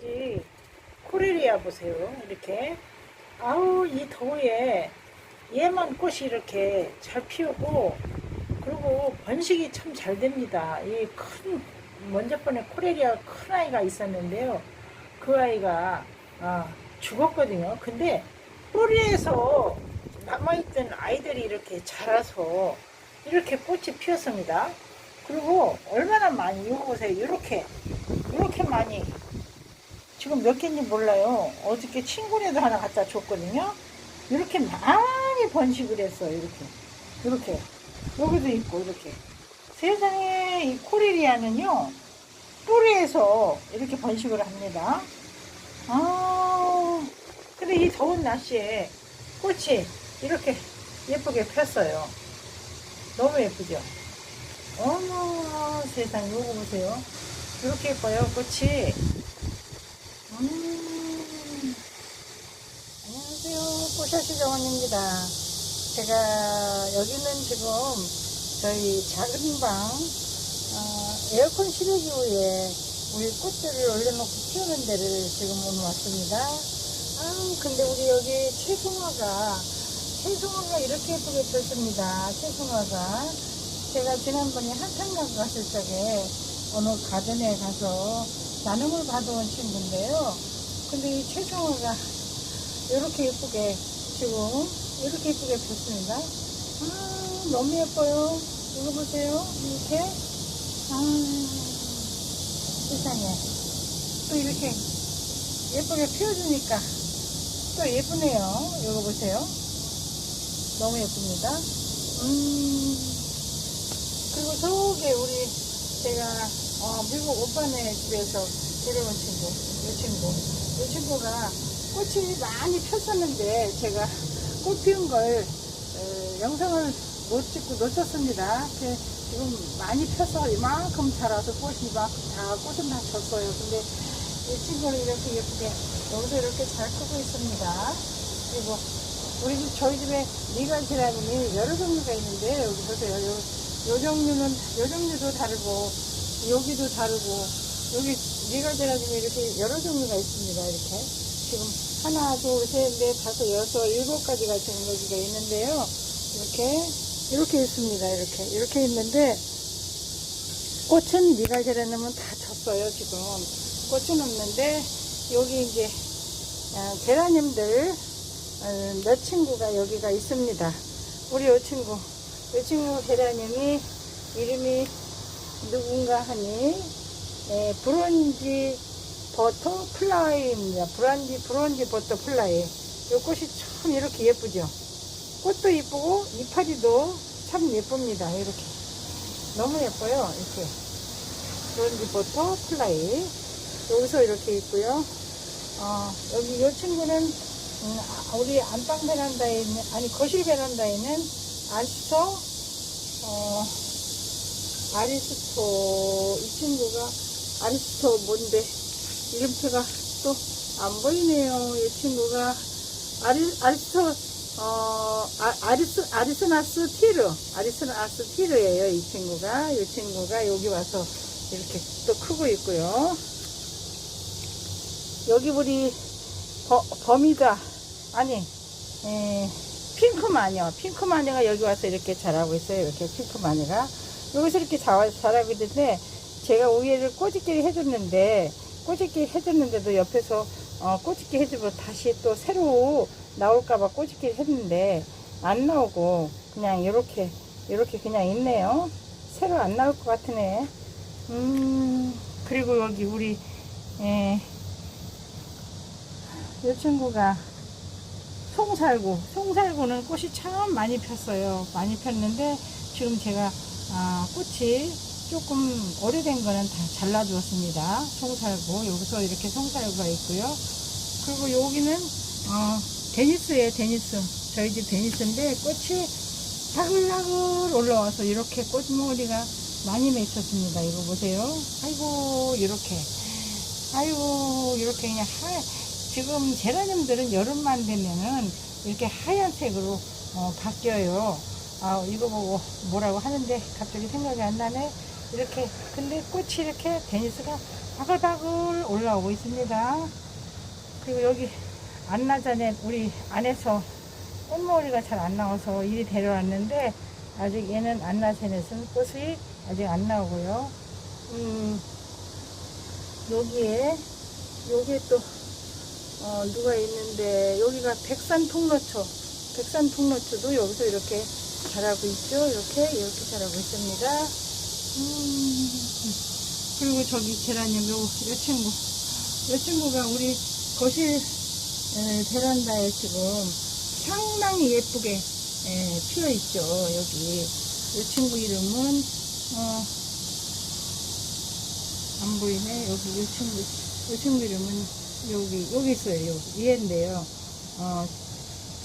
가지 코레리아 보세요. 이렇게. 아우, 이 더위에 얘만 꽃이 이렇게 잘 피우고, 그리고 번식이 참 잘 됩니다. 이 큰, 먼저 번에 코레리아 큰 아이가 있었는데요. 그 아이가, 아, 죽었거든요. 근데 뿌리에서 남아있던 아이들이 이렇게 자라서 이렇게 꽃이 피었습니다. 그리고 얼마나 많이, 이거 보세요. 이렇게, 이렇게 많이 지금 몇 개인지 몰라요. 어저께 친구네도 하나 갖다 줬거든요. 이렇게 많이 번식을 했어요. 이렇게. 이렇게. 여기도 있고, 이렇게. 세상에 이 코리리아는요, 뿌리에서 이렇게 번식을 합니다. 아, 근데 이 더운 날씨에 꽃이 이렇게 예쁘게 폈어요. 너무 예쁘죠? 어머, 세상, 요거 보세요. 이렇게 예뻐요, 꽃이. 음. 안녕하세요. 꽃샤시 정원입니다. 제가 여기는 지금 저희 작은 방, 어, 에어컨 실외기 위에 우리 꽃들을 올려놓고 키우는 데를 지금 오늘 왔습니다. 아, 근데 우리 여기 채송화가, 채송화가 이렇게 예쁘게 폈습니다. 채송화가. 제가 지난번에 한탄강 갔을 적에 어느 가든에 가서 나눔을 받아온 친구인데요. 근데 이 채송화가 이렇게 예쁘게 지금 이렇게 예쁘게 폈습니다. 아 너무 예뻐요. 이거 보세요. 이렇게 아 세상에 또 이렇게 예쁘게 피워주니까 또 예쁘네요. 이거 보세요. 너무 예쁩니다. 음 그리고 저기 우리 제가 어, 미국 오빠네 집에서 데려온 친구, 이 친구. 이 친구가 꽃이 많이 폈었는데 제가 꽃 피운 걸 어, 영상을 못 찍고 놓쳤습니다. 지금 많이 펴서 이만큼 자라서 꽃이 막 다 꽃은 다 졌어요. 근데 이 친구는 이렇게 예쁘게 여기서 이렇게 잘 크고 있습니다. 그리고 우리 집 저희 집에 미간지라님이 여러 종류가 있는데 여기 보세요. 요, 요 종류는 요 종류도 다르고 여기도 다르고 여기 미간지라님이 이렇게 여러 종류가 있습니다. 이렇게 지금 하나, 둘, 셋, 넷, 다섯, 여섯, 일곱 가지가 지금 여기가 있는데요. 이렇게 이렇게 있습니다. 이렇게 이렇게 있는데 꽃은 미갈제라님은 다 쳤어요. 지금 꽃은 없는데 여기 이제 아, 제라님들 어, 몇 친구가 여기가 있습니다. 우리 요 친구, 요 친구 제라님이 이름이 누군가 하니 예, 브론지 버터 플라이입니다. 브란지 브론지 버터 플라이. 이 꽃이 참 이렇게 예쁘죠. 꽃도 예쁘고 이파리도 참 예쁩니다. 이렇게 너무 예뻐요. 이렇게 브론지 버터 플라이 여기서 이렇게 있고요. 어, 여기 이 친구는 음, 아, 우리 안방 베란다에 있는 아니 거실 베란다에 있는 아리스토 어, 아리스토 이 친구가 아리스토 뭔데 이름표가 또 안 보이네요. 이 친구가 아리, 아리스토 어, 아, 아리스, 아리스나스 티르 아리스나스 티르예요. 이 친구가 이 친구가 여기 와서 이렇게 또 크고 있고요. 여기 우리 버, 버미다 아니 에, 핑크 마녀 핑크 마녀가 여기 와서 이렇게 자라고 있어요 이렇게 핑크 마녀가 여기서 이렇게 자, 자라고 있는데 제가 우유를 꼬집기를 해줬는데 꼬집기 해줬는데도 옆에서 어, 꼬집기 해주고 다시 또 새로 나올까봐 꼬집기를 했는데 안 나오고 그냥 이렇게 이렇게 그냥 있네요 새로 안 나올 것 같으네 음 그리고 여기 우리 에, 이 친구가 송살구. 송살구는 꽃이 참 많이 폈어요. 많이 폈는데 지금 제가 아, 꽃이 조금 오래된 거는 다 잘라주었습니다. 송살구. 여기서 이렇게 송살구가 있고요. 그리고 여기는 어, 데니스예요. 데니스. 저희 집 데니스인데 꽃이 다글다글 올라와서 이렇게 꽃머리가 많이 맺혔습니다. 이거 보세요. 아이고 이렇게 아이고 이렇게 그냥 하, 지금 제라늄들은 여름만 되면은 이렇게 하얀색으로 어, 바뀌어요. 아 이거 보고 뭐라고 하는데 갑자기 생각이 안 나네. 이렇게 근데 꽃이 이렇게 데니스가 바글바글 올라오고 있습니다. 그리고 여기 안나 전에 우리 안에서 꽃머리가 잘 안 나와서 이리 데려왔는데 아직 얘는 안나전에서는 꽃이 아직 안 나오고요. 음, 여기에 여기에 또 어, 누가 있는데 여기가 백산 통로초 백산 통로초도 여기서 이렇게 자라고 있죠. 이렇게 이렇게 자라고 있습니다. 음, 그리고 저기 제라늄 요, 요 친구 요 친구가 우리 거실 에, 베란다에 지금 상당히 예쁘게 에, 피어 있죠. 여기 요 친구 이름은 어, 안 보이네. 여기 요 친구 요 친구 이름은 여기 여기 있어요. 여기 얘인데요. 어,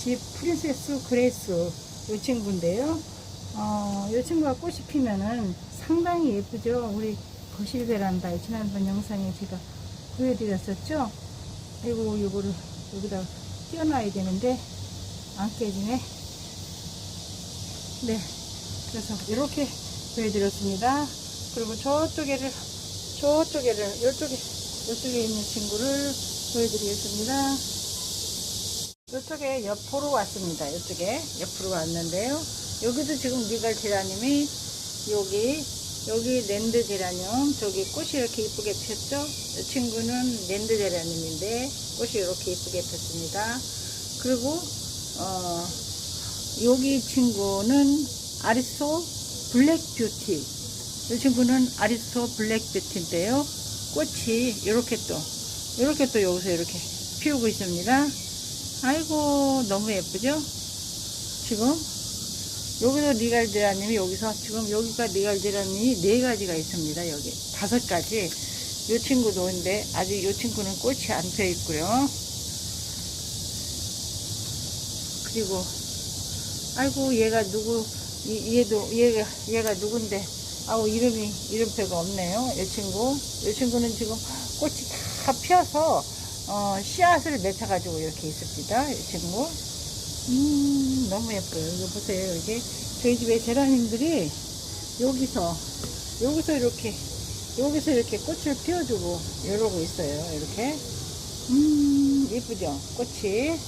집 프린세스 그레이스 요 친구인데요. 어, 요 친구가 꽃이 피면은 상당히 예쁘죠. 우리 거실 베란다에 지난번 영상에 제가 보여드렸었죠. 그리고 요거를 여기다 띄워놔야 되는데 안 깨지네. 네. 그래서 이렇게 보여드렸습니다. 그리고 저쪽에를 저쪽에를 이쪽에 이쪽에 있는 친구를 보여드리겠습니다. 이쪽에 옆으로 왔습니다. 이쪽에 옆으로 왔는데요. 여기도 지금 니갈 제라늄이 여기 여기 랜드 제라늄 저기 꽃이 이렇게 이쁘게 폈죠. 이 친구는 랜드 제라늄인데 꽃이 이렇게 이쁘게 폈습니다. 그리고 어 여기 친구는 아리소 블랙 뷰티 이 친구는 아리소 블랙 뷰티인데요. 꽃이 이렇게 또 이렇게 또 여기서 이렇게 피우고 있습니다. 아이고 너무 예쁘죠? 지금 여기도 니갈제라님이 여기서 지금 여기가 니갈제라님이 네 가지가 있습니다. 여기 다섯 가지. 이 친구도 있는데 아직 이 친구는 꽃이 안 펴 있고요. 그리고 아이고 얘가 누구 이- 얘도 얘가 얘가 누군데 아우 이름이 이름표가 없네요. 이 친구 이 친구는 지금 꽃이 다 피어서 어, 씨앗을 맺혀가지고 이렇게 있습니다. 이 친구. 음, 너무 예뻐요. 이거 보세요. 이게 저희 집에 제라님들이 여기서, 여기서 이렇게, 여기서 이렇게 꽃을 피워주고 이러고 있어요. 이렇게. 음, 예쁘죠? 꽃이.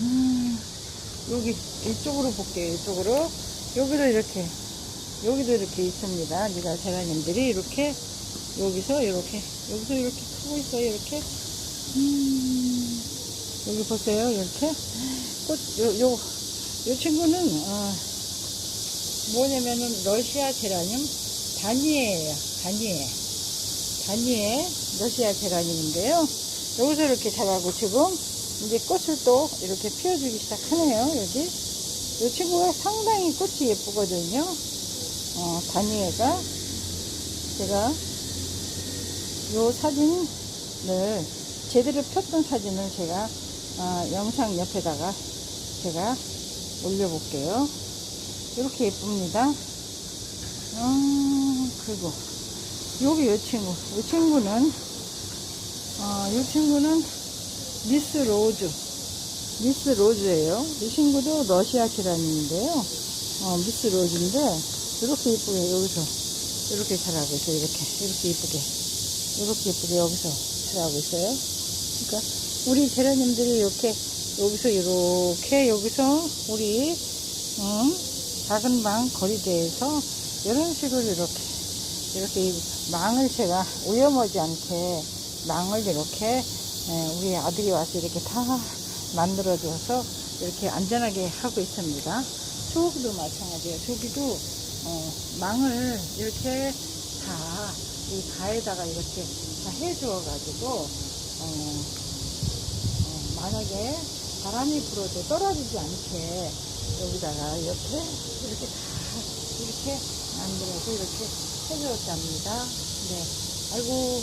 음, 여기, 이쪽으로 볼게요. 이쪽으로. 여기도 이렇게, 여기도 이렇게 있습니다. 네가 제라님들이 이렇게, 여기서 이렇게, 여기서 이렇게 크고 있어요. 이렇게. 음, 여기 보세요. 이렇게. 꽃, 요, 요, 요 친구는, 어, 뭐냐면은, 러시아 제라늄 다니에예요. 다니에. 다니에 러시아 제라늄인데요. 여기서 이렇게 자라고 지금, 이제 꽃을 또 이렇게 피워주기 시작하네요. 여기. 이 친구가 상당히 꽃이 예쁘거든요. 어, 다니에가. 제가 요 사진을 제대로 폈던 사진을 제가 아, 영상 옆에다가 제가 올려볼게요. 이렇게 예쁩니다. 음, 그리고 여기 이 친구, 이 친구는 어, 이 친구는 미스 로즈, 미스 로즈예요. 이 친구도 러시아 계란인데요. 어, 미스 로즈인데 이렇게 예쁘게 여기서 이렇게 자라고 있어요. 이렇게 이렇게 예쁘게 이렇게 예쁘게 여기서 자라고 있어요. 그러니까 우리 제라님들이 이렇게 여기서 이렇게 여기서 우리 음, 작은 방 거리대에서 이런 식으로 이렇게 이렇게 이 망을 제가 오염하지 않게 망을 이렇게 에, 우리 아들이 와서 이렇게 다 만들어줘서 이렇게 안전하게 하고 있습니다. 저기도 마찬가지예요. 저기도 어, 망을 이렇게 다 이 가에다가 이렇게 다 해주어가지고 어, 어, 만약에 바람이 불어도 떨어지지 않게 여기다가 이렇게 이렇게 다 이렇게 만들어서 이렇게 해주었답니다. 네, 아이고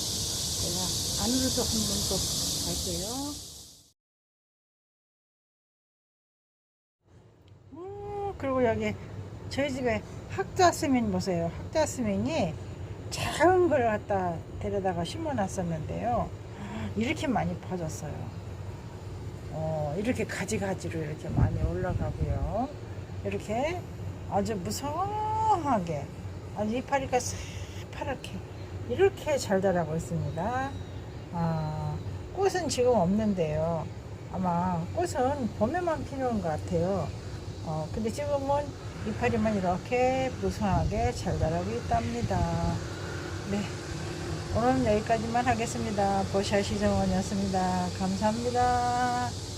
제가 안으로도 한번 또 갈게요. 음, 그리고 여기 저희 집에 학자스민 보세요. 학자스민이 작은 걸 갖다 데려다가 심어놨었는데요. 이렇게 많이 퍼졌어요. 어, 이렇게 가지가지로 이렇게 많이 올라가고요. 이렇게 아주 무성하게 아주 이파리가 새파랗게 이렇게 잘 자라고 있습니다. 아, 꽃은 지금 없는데요. 아마 꽃은 봄에만 피는 것 같아요. 어, 근데 지금은 이파리만 이렇게 무성하게 잘 자라고 있답니다. 네. 오늘은 여기까지만 하겠습니다. 보샤 시 정원이었습니다. 감사합니다.